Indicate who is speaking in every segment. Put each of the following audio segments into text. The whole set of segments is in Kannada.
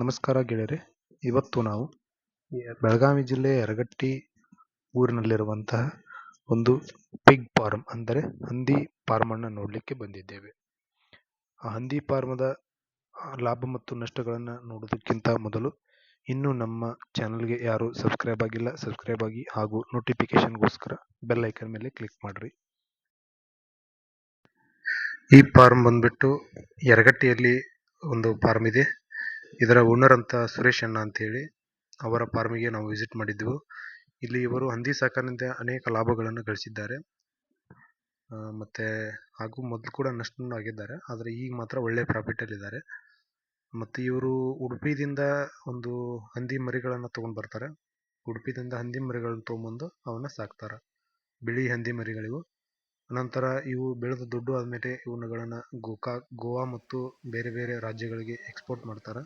Speaker 1: ನಮಸ್ಕಾರ ಗೆಳೆಯರೆ, ಇವತ್ತು ನಾವು ಬೆಳಗಾವಿ ಜಿಲ್ಲೆ ಯರಗಟ್ಟಿ ಊರಿನಲ್ಲಿರುವಂತಹ ಒಂದು ಪಿಗ್ ಫಾರ್ಮ್ ಅಂದರೆ ಹಂದಿ ಫಾರ್ಮ್ ಅನ್ನು ನೋಡಲಿಕ್ಕೆ ಬಂದಿದ್ದೇವೆ. ಆ ಹಂದಿ ಫಾರ್ಮದ ಲಾಭ ಮತ್ತು ನಷ್ಟಗಳನ್ನು ನೋಡೋದಕ್ಕಿಂತ ಮೊದಲು ಇನ್ನೂ ನಮ್ಮ ಚಾನಲ್ಗೆ ಯಾರು ಸಬ್ಸ್ಕ್ರೈಬ್ ಆಗಿಲ್ಲ ಸಬ್ಸ್ಕ್ರೈಬ್ ಆಗಿ ಹಾಗೂ ನೋಟಿಫಿಕೇಶನ್ಗೋಸ್ಕರ ಬೆಲ್ ಐಕನ್ ಮೇಲೆ ಕ್ಲಿಕ್ ಮಾಡಿರಿ. ಈ ಫಾರ್ಮ್ ಬಂದ್ಬಿಟ್ಟು ಯರಗಟ್ಟಿಯಲ್ಲಿ ಒಂದು ಫಾರ್ಮ್ ಇದೆ. ಇದರ ಓನರ್ ಅಂತ ಸುರೇಶ್ ಅಣ್ಣ ಅಂತೇಳಿ ಅವರ ಫಾರ್ಮಿಗೆ ನಾವು ವಿಸಿಟ್ ಮಾಡಿದ್ದೆವು ಇಲ್ಲಿ ಇವರು ಹಂದಿ ಸಾಕಾಣಿಕೆಯಿಂದ ಅನೇಕ ಲಾಭಗಳನ್ನು ಗಳಿಸಿದ್ದಾರೆ. ಮತ್ತು ಹಾಗೂ ಮೊದಲು ಕೂಡ ನಷ್ಟನೂ ಆಗಿದ್ದಾರೆ. ಆದರೆ ಈಗ ಮಾತ್ರ ಒಳ್ಳೆ ಪ್ರಾಫಿಟಲ್ಲಿದ್ದಾರೆ ಮತ್ತು ಇವರು ಉಡುಪಿದಿಂದ ಒಂದು ಹಂದಿ ಮರಿಗಳನ್ನು ತೊಗೊಂಡು ಬರ್ತಾರೆ. ಉಡುಪಿದಿಂದ ಹಂದಿ ಮರಿಗಳನ್ನು ತೊಗೊಂಬಂದು ಅವನ್ನ ಸಾಕ್ತಾರೆ. ಬಿಳಿ ಹಂದಿ ಮರಿಗಳಿವು. ನಂತರ ಇವು ಬೆಳೆದು ದುಡ್ಡು ಆದಮೇಲೆ ಇವುಗಳನ್ನು ಗೋಕಾ, ಗೋವಾ ಮತ್ತು ಬೇರೆ ಬೇರೆ ರಾಜ್ಯಗಳಿಗೆ ಎಕ್ಸ್ಪೋರ್ಟ್ ಮಾಡ್ತಾರೆ.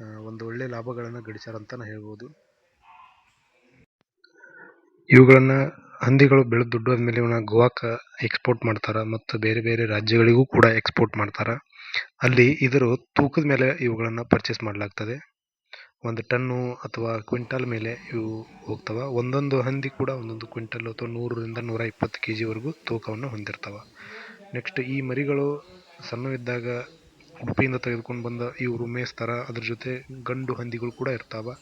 Speaker 1: ಒಂದು ಒಳ್ಳೆ ಲಾಭಗಳನ್ನು ಗಳಿಸ್ಯಾರ ಅಂತಲೇ ಹೇಳ್ಬೋದು. ಇವುಗಳನ್ನು ಹಂದಿಗಳು ಬೆಳೆದು ದುಡ್ಡು ಆದಮೇಲೆ ಇವನ್ನ ಗೋವಾಕ್ಕೆ ಎಕ್ಸ್ಪೋರ್ಟ್ ಮಾಡ್ತಾರೆ ಮತ್ತು ಬೇರೆ ಬೇರೆ ರಾಜ್ಯಗಳಿಗೂ ಕೂಡ ಎಕ್ಸ್ಪೋರ್ಟ್ ಮಾಡ್ತಾರೆ. ಅಲ್ಲಿ ಇದರ ತೂಕದ ಮೇಲೆ ಇವುಗಳನ್ನು ಪರ್ಚೇಸ್ ಮಾಡಲಾಗ್ತದೆ. ಒಂದು ಟನ್ನು ಅಥವಾ ಕ್ವಿಂಟಲ್ ಮೇಲೆ ಇವು ಹೋಗ್ತವೆ. ಒಂದೊಂದು ಹಂದಿ ಕೂಡ ಒಂದೊಂದು ಕ್ವಿಂಟಲ್ ಅಥವಾ ನೂರರಿಂದ ನೂರ ಇಪ್ಪತ್ತು ಕೆ ಜಿವರೆಗೂ ತೂಕವನ್ನು ಹೊಂದಿರ್ತವೆ. ನೆಕ್ಸ್ಟ್ ಈ ಮರಿಗಳು ಸಣ್ಣವಿದ್ದಾಗ ಉಡುಪಿಯಿಂದ ತೆಗೆದುಕೊಂಡು ಬಂದ ಇವರು ಮೇಯಿಸ್ತಾರೆ ಅದ್ರ ಜೊತೆ ಗಂಡು ಹಂದಿಗಳು ಕೂಡ ಇರ್ತಾವೆ.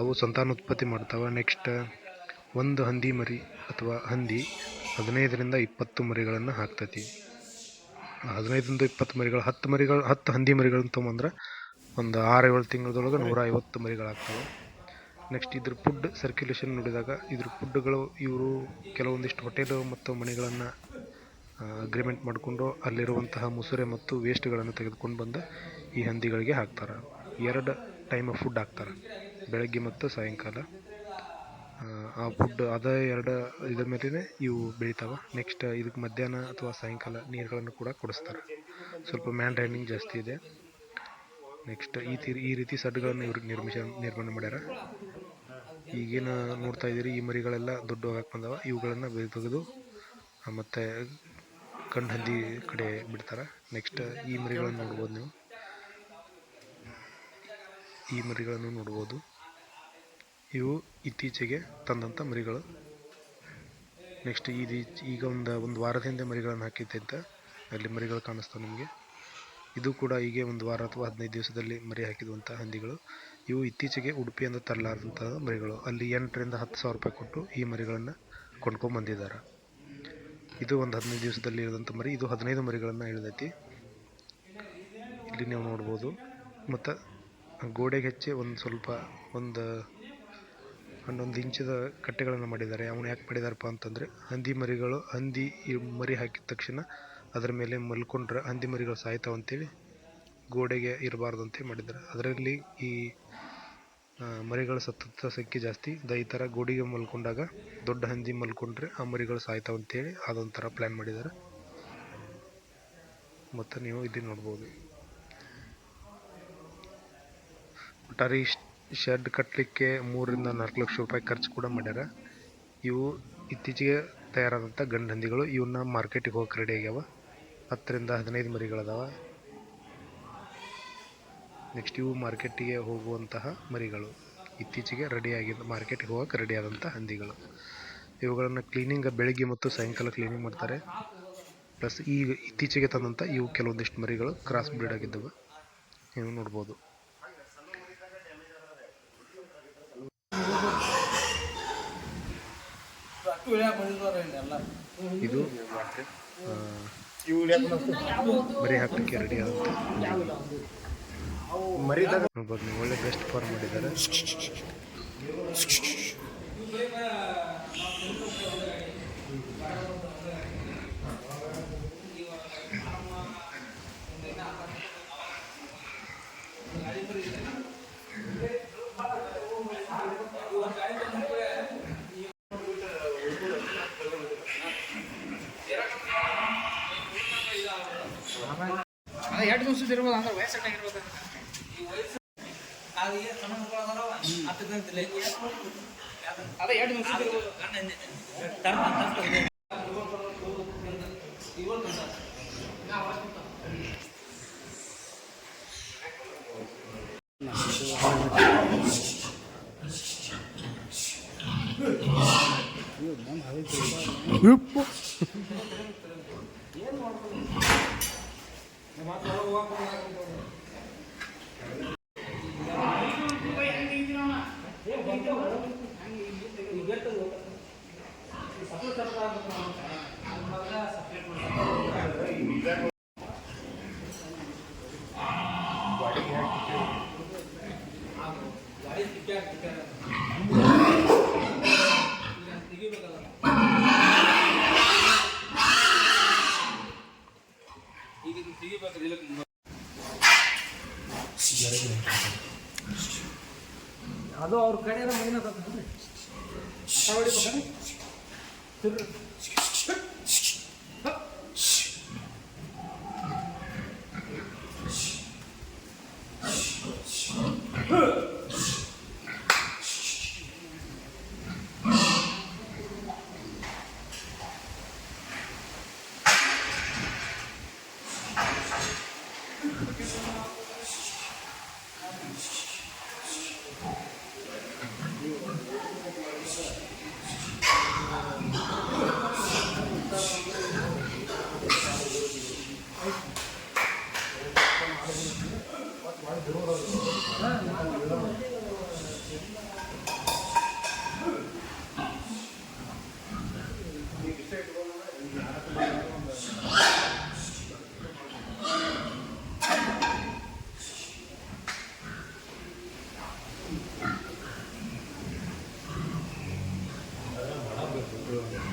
Speaker 1: ಅವು ಸಂತಾನೋತ್ಪತ್ತಿ ಮಾಡ್ತಾವೆ. ನೆಕ್ಸ್ಟ್ ಒಂದು ಹಂದಿ ಮರಿ ಅಥವಾ ಹಂದಿ ಹದಿನೈದರಿಂದ ಇಪ್ಪತ್ತು ಮರಿಗಳನ್ನು ಹಾಕ್ತೈತಿ. ಹದಿನೈದರಿಂದ ಇಪ್ಪತ್ತು ಮರಿಗಳು, ಹತ್ತು ಮರಿಗಳು, ಹತ್ತು ಹಂದಿ ಮರಿಗಳನ್ನು ತೊಗೊಂಬಂದ್ರೆ ಒಂದು ಆರು ಏಳು ತಿಂಗಳದೊಳಗೆ ನೂರ ಐವತ್ತು ಮರಿಗಳಾಗ್ತವೆ. ನೆಕ್ಸ್ಟ್ ಇದ್ರ ಫುಡ್ ಸರ್ಕ್ಯುಲೇಷನ್ ನೋಡಿದಾಗ ಇದ್ರ ಫುಡ್ಗಳು ಇವರು ಕೆಲವೊಂದಿಷ್ಟು ಹೋಟೆಲು ಮತ್ತು ಮನೆಗಳನ್ನು ಅಗ್ರಿಮೆಂಟ್ ಮಾಡಿಕೊಂಡು ಅಲ್ಲಿರುವಂತಹ ಮುಸುರೆ ಮತ್ತು ವೇಸ್ಟ್ಗಳನ್ನು ತೆಗೆದುಕೊಂಡು ಬಂದು ಈ ಹಂದಿಗಳಿಗೆ ಹಾಕ್ತಾರೆ. ಎರಡು ಟೈಮ್ ಫುಡ್ ಹಾಕ್ತಾರೆ. ಬೆಳಗ್ಗೆ ಮತ್ತು ಸಾಯಂಕಾಲ. ಆ, ಫುಡ್ ಅದೇ ಎರಡು ಇದ್ರ ಮೇಲೇ ಇವು ಬೆಳಿತಾವೆ. ನೆಕ್ಸ್ಟ್ ಇದಕ್ಕೆ ಮಧ್ಯಾಹ್ನ ಅಥವಾ ಸಾಯಂಕಾಲ ನೀರುಗಳನ್ನು ಕೂಡ ಕೊಡಿಸ್ತಾರೆ. ಸ್ವಲ್ಪ ಮ್ಯಾನ್ ರೈಡಿಂಗ್ ಜಾಸ್ತಿ ಇದೆ. ನೆಕ್ಸ್ಟ್ ಈ ತೀರಿ ಈ ರೀತಿ ಸಡ್ಗಳನ್ನು ಇವ್ರಿಗೆ ನಿರ್ಮಿಸ ನಿರ್ಮಾಣ ಮಾಡ್ಯಾರ. ಈಗೇನು ನೋಡ್ತಾ ಇದ್ದೀರಿ ಈ ಮರಿಗಳೆಲ್ಲ ದೊಡ್ಡವಾಗಿ ಬಂದವ. ಇವುಗಳನ್ನು ತೆಗೆದು ಮತ್ತು ಗಂಡು ಹಂದಿ ಕಡೆ ಬಿಡ್ತಾರೆ? ನೆಕ್ಸ್ಟ್ ಈ ಮರಿಗಳನ್ನು ನೋಡ್ಬೋದು ನೀವು. ಈ ಮರಿಗಳನ್ನು ನೋಡ್ಬೋದು. ಇವು ಇತ್ತೀಚೆಗೆ ತಂದಂಥ ಮರಿಗಳು. ನೆಕ್ಸ್ಟ್ ಇದು ಈಗ ಒಂದು ಒಂದು ವಾರದ ಹಿಂದೆ ಮರಿಗಳನ್ನು ಹಾಕಿದ್ದೆ ಅಂತ ಅಲ್ಲಿ ಮರಿಗಳು ಕಾಣಿಸ್ತಾವೆ ನಿಮಗೆ. ಇದು ಕೂಡ ಹೀಗೆ ಒಂದು ವಾರ ಅಥವಾ ಹದಿನೈದು ದಿವಸದಲ್ಲಿ ಮರಿ ಹಾಕಿದಂಥ ಹಂದಿಗಳು. ಇವು ಇತ್ತೀಚೆಗೆ ಉಡುಪಿಯಿಂದ ತರಲಾರದಂಥ ಮರಿಗಳು. ಅಲ್ಲಿ ಎಂಟರಿಂದ ಹತ್ತು ಸಾವಿರ ರೂಪಾಯಿ ಕೊಟ್ಟು ಈ ಮರಿಗಳನ್ನು ಕೊಂಡ್ಕೊಂಡು ಬಂದಿದ್ದಾರೆ. ಇದು ಒಂದು ಹದಿನೈದು ದಿವಸದಲ್ಲಿ ಇರೋದಂಥ ಮರಿ, ಇದು ಹದಿನೈದು ಮರಿಗಳನ್ನು ಇಳಿದೈತಿ ಇಲ್ಲಿ ನೀವು ನೋಡ್ಬೋದು. ಮತ್ತು ಗೋಡೆಗೆ ಹೆಚ್ಚಿ ಒಂದು ಸ್ವಲ್ಪ ಒಂದು ಹನ್ನೊಂದು ಇಂಚದ ಕಟ್ಟೆಗಳನ್ನು ಮಾಡಿದ್ದಾರೆ. ಅವನು ಯಾಕೆ ಮಾಡಿದಾರಪ್ಪ ಅಂತಂದರೆ, ಹಂದಿ ಮರಿಗಳು, ಹಂದಿ ಮರಿ ಹಾಕಿದ ತಕ್ಷಣ ಅದರ ಮೇಲೆ ಮಲ್ಕೊಂಡ್ರೆ ಹಂದಿ ಮರಿಗಳು ಸಾಯ್ತಾವಂತೇಳಿ ಗೋಡೆಗೆ ಇರಬಾರ್ದಂತೆ ಮಾಡಿದ್ದಾರೆ. ಅದರಲ್ಲಿ ಈ ಮರಿಗಳು ಸತ್ತತ್ತ ಸಂಖ್ಯೆ ಜಾಸ್ತಿ. ದ ಈ ಥರ ಗೂಡಿಗೆ ಮಲ್ಕೊಂಡಾಗ ದೊಡ್ಡ ಹಂದಿ ಮಲ್ಕೊಂಡ್ರೆ ಆ ಮರಿಗಳು ಸಾಯ್ತಾವ ಅಂತೇಳಿ ಅದೊಂಥರ ಪ್ಲ್ಯಾನ್ ಮಾಡಿದ್ದಾರೆ ಮತ್ತು ನೀವು ಇಲ್ಲಿ ನೋಡ್ಬೋದು. ಒಟ್ಟಾರೆ ಶೆಡ್ ಕಟ್ಟಲಿಕ್ಕೆ ಮೂರರಿಂದ ನಾಲ್ಕು ಲಕ್ಷ ರೂಪಾಯಿ ಖರ್ಚು ಕೂಡ ಮಾಡ್ಯಾರ. ಇವು ಇತ್ತೀಚೆಗೆ ತಯಾರಾದಂಥ ಗಂಡು ಹಂದಿಗಳು ಇವನ್ನ ಮಾರ್ಕೆಟಿಗೆ ಹೋಗಕ್ಕೆ ರೆಡಿ ಆಗ್ಯಾವ. ಹತ್ತರಿಂದ ಹದಿನೈದು ಮರಿಗಳದಾವ. ನೆಕ್ಸ್ಟ್ ಇವು ಮಾರ್ಕೆಟಿಗೆ ಹೋಗುವಂತಹ ಮರಿಗಳು. ಇತ್ತೀಚೆಗೆ ರೆಡಿಯಾಗಿದ್ದ ಮಾರ್ಕೆಟಿಗೆ ಹೋಗಕ್ಕೆ ರೆಡಿಯಾದಂಥ ಹಂದಿಗಳು. ಇವುಗಳನ್ನು ಕ್ಲೀನಿಂಗ್ ಬೆಳಿಗ್ಗೆ ಮತ್ತು ಸಾಯಂಕಾಲ ಕ್ಲೀನಿಂಗ್ ಮಾಡ್ತಾರೆ. ಪ್ಲಸ್ ಈ ಇತ್ತೀಚೆಗೆ ತಂದಂಥ ಇವು ಕೆಲವೊಂದಿಷ್ಟು ಮರಿಗಳು ಕ್ರಾಸ್ ಬ್ರೀಡ್ ಆಗಿದ್ದವು. ನೀವು ನೋಡ್ಬೋದು. ಇದು ಬರೀ ಮರಿ ಹಾಕಲಿಕ್ಕೆ ರೆಡಿ ಆದಂಥ ನೀವು ಒಳ್ಳೆ ಬೆಸ್ಟ್ ಫಾರ್ಮ್ ಮಾಡಿದ್ದಾರೆ.
Speaker 2: ಎರಡು ದಿವಸ ಇರ್ಬೋದು ಅಂದ್ರೆ ವಯಸ್ಸಾಗಿರ್ಬೋದು ಅದೇ ಎರಡು ನಿಮಿಷ ಇರ್ಬೋದು ಸಪೋರ್ಟ್ ಸರ್ಕಾರ
Speaker 3: ಅದು ಅವ್ರ ಕಡೆ ಮಗಿನ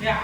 Speaker 3: Yeah.